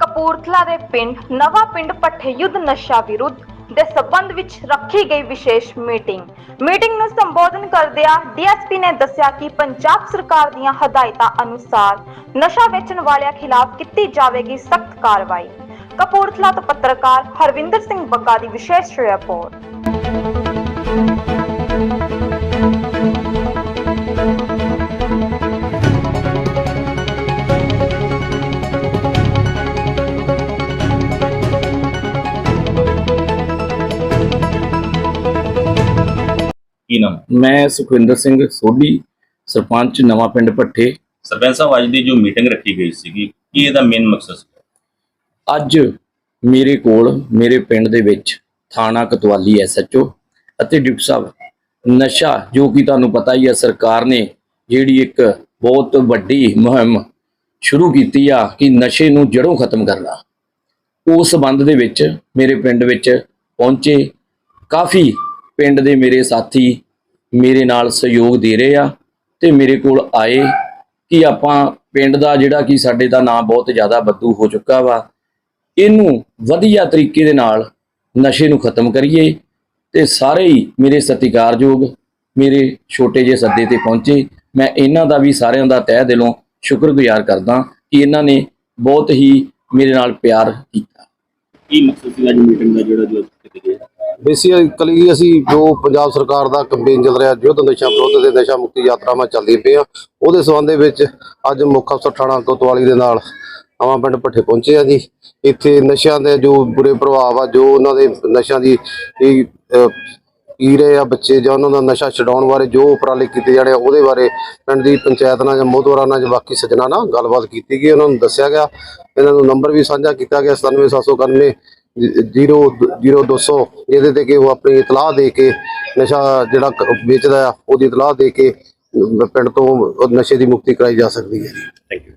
ਕਪੂਰਥਲਾ ਦੇ ਪਿੰਡ, ਨਵਾਂ ਪਿੰਡ ਪੱਠੇ ਯੁੱਧ ਨਸ਼ਾ ਵਿਰੁੱਧ ਦੇ ਸਬੰਧ ਵਿੱਚ ਰੱਖੀ ਗਈ ਵਿਸ਼ੇਸ਼ ਮੀਟਿੰਗ। ਮੀਟਿੰਗ ਨੂੰ ਸੰਬੋਧਨ ਕਰਦਿਆਂ ਡੀਐਸਪੀ ਨੇ ਦੱਸਿਆ ਕਿ ਪੰਜਾਬ ਸਰਕਾਰ ਦੀਆਂ ਹਦਾਇਤਾਂ ਅਨੁਸਾਰ ਨਸ਼ਾ ਵੇਚਣ ਵਾਲਿਆਂ ਖਿਲਾਫ ਕੀਤੀ ਜਾਵੇਗੀ ਸਖਤ ਕਾਰਵਾਈ। ਕਪੂਰਥਲਾ ਤੋਂ ਪੱਤਰਕਾਰ ਹਰਵਿੰਦਰ ਸਿੰਘ ਬੱਗਾ ਦੀ ਵਿਸ਼ੇਸ਼ ਰਿਪੋਰਟ। ਕੀ ਨਾਮ? ਮੈਂ ਸੁਖਵਿੰਦਰ ਸਿੰਘ ਸੋਢੀ ਸਰਪੰਚ ਨਵਾਂ ਪਿੰਡ ਭੱਠੇ। ਸਰਪੰਚ ਸਾਹਿਬ ਅੱਜ ਦੀ ਜੋ ਮੀਟਿੰਗ ਰੱਖੀ ਗਈ ਸੀਗੀ ਕੀ ਇਹਦਾ ਮੇਨ ਮਕਸਦ ਸੀ? ਅੱਜ ਮੇਰੇ ਕੋਲ ਮੇਰੇ ਪਿੰਡ ਦੇ ਵਿੱਚ ਥਾਣਾ ਕਤਵਾਲੀ ਐਸਐਚਓ ਅਤੇ ਡਿਪਟੀ ਸਾਹਿਬ ਨਸ਼ਾ ਜੋ ਕਿ ਤੁਹਾਨੂੰ ਪਤਾ ਹੀ ਹੈ ਸਰਕਾਰ ਨੇ ਜਿਹੜੀ ਇੱਕ ਬਹੁਤ ਵੱਡੀ ਮੁਹਿੰਮ ਸ਼ੁਰੂ ਕੀਤੀ ਆ ਕਿ ਨਸ਼ੇ ਨੂੰ ਜੜੋਂ ਖਤਮ ਕਰਨਾ। ਉਸ ਸੰਬੰਧ ਦੇ ਵਿੱਚ ਮੇਰੇ ਪਿੰਡ ਵਿੱਚ ਪਹੁੰਚੇ ਕਾਫੀ ਪਿੰਡ ਦੇ ਮੇਰੇ ਸਾਥੀ ਮੇਰੇ ਨਾਲ ਸਹਿਯੋਗ ਦੇ ਰਹੇ ਆ ਤੇ ਮੇਰੇ ਕੋਲ ਆਏ ਕਿ ਆਪਾਂ ਪਿੰਡ ਦਾ ਜਿਹੜਾ ਕਿ ਸਾਡੇ ਦਾ ਨਾਂ ਬਹੁਤ ਜ਼ਿਆਦਾ ਬੱਦੂ ਹੋ ਚੁੱਕਾ ਵਾ, ਇਹਨੂੰ ਵਧੀਆ ਤਰੀਕੇ ਦੇ ਨਾਲ ਨਸ਼ੇ ਨੂੰ ਖਤਮ ਕਰੀਏ ਤੇ ਸਾਰੇ ਹੀ ਮੇਰੇ ਸਤਿਕਾਰਯੋਗ, ਮੇਰੇ ਛੋਟੇ ਜਿਹੇ ਸੱਦੇ ਤੇ ਪਹੁੰਚੇ। ਮੈਂ ਇਹਨਾਂ ਦਾ ਵੀ ਸਾਰਿਆਂ ਦਾ ਤਹਿ ਦਿਲੋਂ ਸ਼ੁਕਰਗੁਜ਼ਾਰ ਕਰਦਾ ਕਿ ਇਹਨਾਂ ਨੇ ਬਹੁਤ ਹੀ ਮੇਰੇ ਨਾਲ ਪਿਆਰ ਕੀਤਾ। ਕੀ ਮਕਸਦ ਸੀ ਅੱਜ ਮੀਟਿੰਗ ਦਾ ਜਿਹੜਾ ਜੋ ਕੀਤੀ? ਗਈ ਬੇਸਿਕਲੀ ਅਸੀਂ ਜੋ ਪੰਜਾਬ ਸਰਕਾਰ ਦਾ ਕੈਂਪੇਨ ਚੱਲ ਰਿਹਾ, ਯੁੱਧ ਨਸ਼ਾ ਵਿਰੁੱਧ ਦੇ ਨਸ਼ਾ ਮੁਕਤੀ ਯਾਤਰਾਵਾਂ ਚੱਲਦੀਆਂ ਪਈਆਂ, ਉਹਦੇ ਸੰਬੰਧ ਦੇ ਵਿੱਚ ਅੱਜ ਮੁੱਖ ਅਫਸਰ ਥਾਣਾ ਕੋਤਵਾਲੀ ਦੇ ਨਾਲ ਨਵਾਂ ਪਿੰਡ ਭੱਠੇ ਪਹੁੰਚੇ ਆ ਜੀ। ਇੱਥੇ ਨਸ਼ਿਆਂ ਦੇ ਜੋ ਬੁਰੇ ਪ੍ਰਭਾਵ ਆ, ਜੋ ਉਹਨਾਂ ਦੇ ਨਸ਼ਿਆਂ ਦੀ ਪੀ ਰਹੇ ਆ ਬੱਚੇ ਜਾਂ ਉਹਨਾਂ ਦਾ ਨਸ਼ਾ ਛਡਾਉਣ ਬਾਰੇ ਜੋ ਉਪਰਾਲੇ ਕੀਤੇ ਜਾਣੇ ਆ, ਉਹਦੇ ਬਾਰੇ ਪਿੰਡ ਦੀ ਪੰਚਾਇਤ ਨਾਲ ਜਾਂ ਮੋਹਦਵਾਰਾਂ ਨਾਲ ਜਾਂ ਬਾਕੀ ਸੱਜਣਾ ਨਾਲ ਗੱਲਬਾਤ ਕੀਤੀ ਗਈ, ਉਹਨਾਂ ਨੂੰ ਦੱਸਿਆ ਗਿਆ। ਇਹਨਾਂ ਨੂੰ ਨੰਬਰ ਵੀ ਸਾਂਝਾ ਕੀਤਾ ਗਿਆ 97791 00200 ਇਹਦੇ ਤੇ ਕਿ ਉਹ ਆਪਣੀ ਇਤਲਾਹ ਦੇ ਕੇ ਨਸ਼ਾ ਜਿਹੜਾ ਵੇਚਦਾ ਆ, ਉਹਦੀ ਇਤਲਾਹ ਦੇ ਕੇ ਪਿੰਡ ਤੋਂ ਨਸ਼ੇ ਦੀ ਮੁਕਤੀ ਕਰਾਈ ਜਾ ਸਕਦੀ ਹੈ ਥੈਂਕ ਯੂ